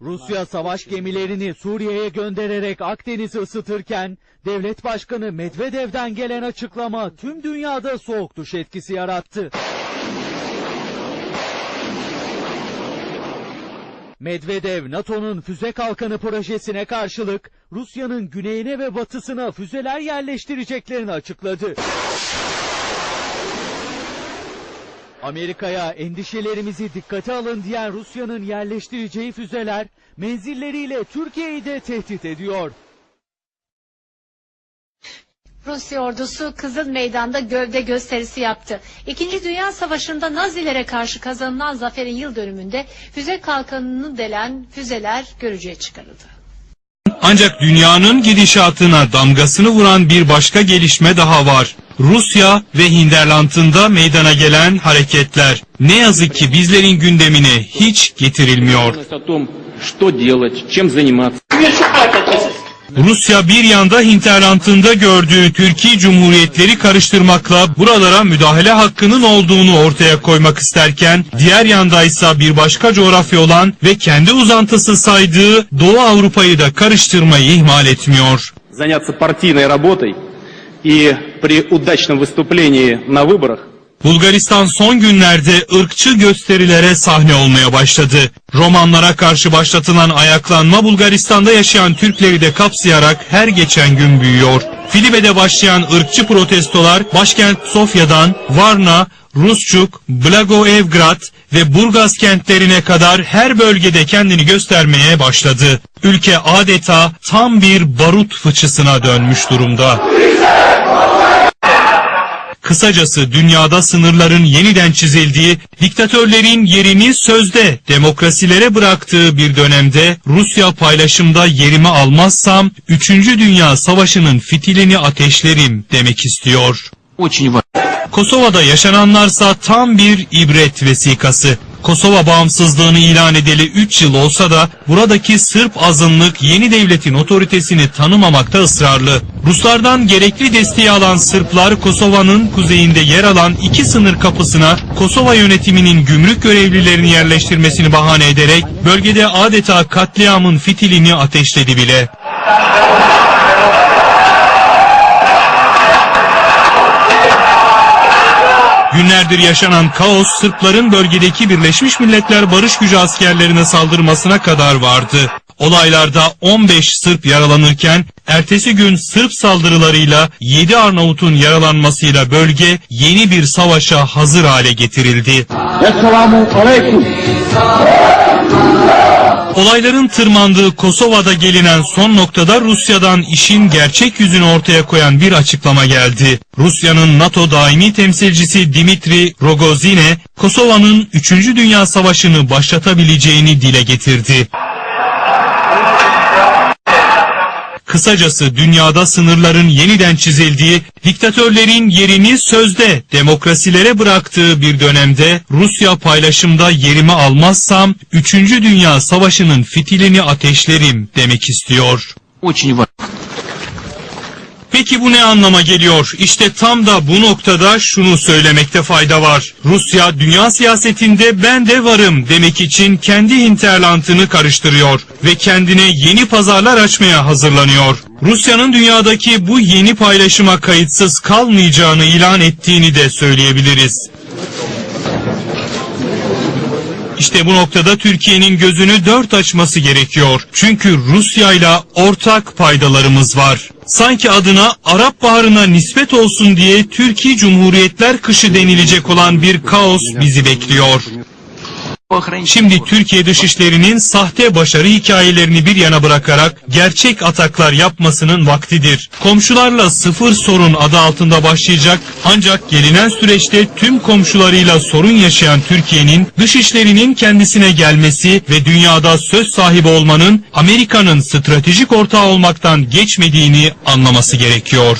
Rusya savaş gemilerini Suriye'ye göndererek Akdeniz'i ısıtırken devlet başkanı Medvedev'den gelen açıklama tüm dünyada soğuk duş etkisi yarattı. Medvedev, NATO'nun füze kalkanı projesine karşılık Rusya'nın güneyine ve batısına füzeler yerleştireceklerini açıkladı. Amerika'ya endişelerimizi dikkate alın diyen Rusya'nın yerleştireceği füzeler menzilleriyle Türkiye'yi de tehdit ediyor. Rusya ordusu Kızıl Meydan'da gövde gösterisi yaptı. İkinci Dünya Savaşı'nda Nazilere karşı kazanılan zaferin yıl dönümünde füze kalkanını delen füzeler görücüye çıkarıldı. Ancak dünyanın gidişatına damgasını vuran bir başka gelişme daha var. Rusya ve Hinterland'ında meydana gelen hareketler ne yazık ki bizlerin gündemine hiç getirilmiyor. о том, что делать, чем заниматься. Rusya bir yanda Hinterland'ında gördüğü Türkiye Cumhuriyetleri karıştırmakla buralara müdahale hakkının olduğunu ortaya koymak isterken, diğer yandaysa bir başka coğrafya olan ve kendi uzantısı saydığı Doğu Avrupa'yı da karıştırmayı ihmal etmiyor. Заняться партийной работой и при удачном выступлении на выборах Bulgaristan son günlerde ırkçı gösterilere sahne olmaya başladı. Romanlara karşı başlatılan ayaklanma Bulgaristan'da yaşayan Türkleri de kapsayarak her geçen gün büyüyor. Filibe'de başlayan ırkçı protestolar başkent Sofya'dan Varna, Rusçuk, Blagoevgrad ve Burgaz kentlerine kadar her bölgede kendini göstermeye başladı. Ülke adeta tam bir barut fıçısına dönmüş durumda. Kısacası dünyada sınırların yeniden çizildiği, diktatörlerin yerini sözde demokrasilere bıraktığı bir dönemde Rusya paylaşımda yerimi almazsam 3. Dünya Savaşı'nın fitilini ateşlerim demek istiyor. Kosova'da yaşananlarsa tam bir ibret vesikası. Kosova bağımsızlığını ilan edeli 3 yıl olsa da buradaki Sırp azınlık yeni devletin otoritesini tanımamakta ısrarlı. Ruslardan gerekli desteği alan Sırplar Kosova'nın kuzeyinde yer alan iki sınır kapısına Kosova yönetiminin gümrük görevlilerini yerleştirmesini bahane ederek bölgede adeta katliamın fitilini ateşledi bile. Günlerdir yaşanan kaos Sırpların bölgedeki Birleşmiş Milletler Barış Gücü askerlerine saldırmasına kadar vardı. Olaylarda 15 Sırp yaralanırken ertesi gün Sırp saldırılarıyla 7 Arnavut'un yaralanmasıyla bölge yeni bir savaşa hazır hale getirildi. Olayların tırmandığı Kosova'da gelinen son noktada Rusya'dan işin gerçek yüzünü ortaya koyan bir açıklama geldi. Rusya'nın NATO daimi temsilcisi Dimitri Rogozine, Kosova'nın 3. Dünya Savaşı'nı başlatabileceğini dile getirdi. Kısacası dünyada sınırların yeniden çizildiği, diktatörlerin yerini sözde demokrasilere bıraktığı bir dönemde Rusya paylaşımda yerimi almazsam 3. Dünya Savaşı'nın fitilini ateşlerim demek istiyor. Peki bu ne anlama geliyor? İşte tam da bu noktada şunu söylemekte fayda var. Rusya dünya siyasetinde ben de varım demek için kendi hinterlantını karıştırıyor ve kendine yeni pazarlar açmaya hazırlanıyor. Rusya'nın dünyadaki bu yeni paylaşıma kayıtsız kalmayacağını ilan ettiğini de söyleyebiliriz. İşte bu noktada Türkiye'nin gözünü dört açması gerekiyor. Çünkü Rusya ile ortak paydalarımız var. Sanki adına Arap Baharı'na nispet olsun diye Türkiye Cumhuriyetler kışı denilecek olan bir kaos bizi bekliyor. Şimdi Türkiye Dışişleri'nin sahte başarı hikayelerini bir yana bırakarak gerçek ataklar yapmasının vaktidir. Komşularla sıfır sorun adı altında başlayacak ancak gelinen süreçte tüm komşularıyla sorun yaşayan Türkiye'nin dışişlerinin kendisine gelmesi ve dünyada söz sahibi olmanın Amerika'nın stratejik ortağı olmaktan geçmediğini anlaması gerekiyor.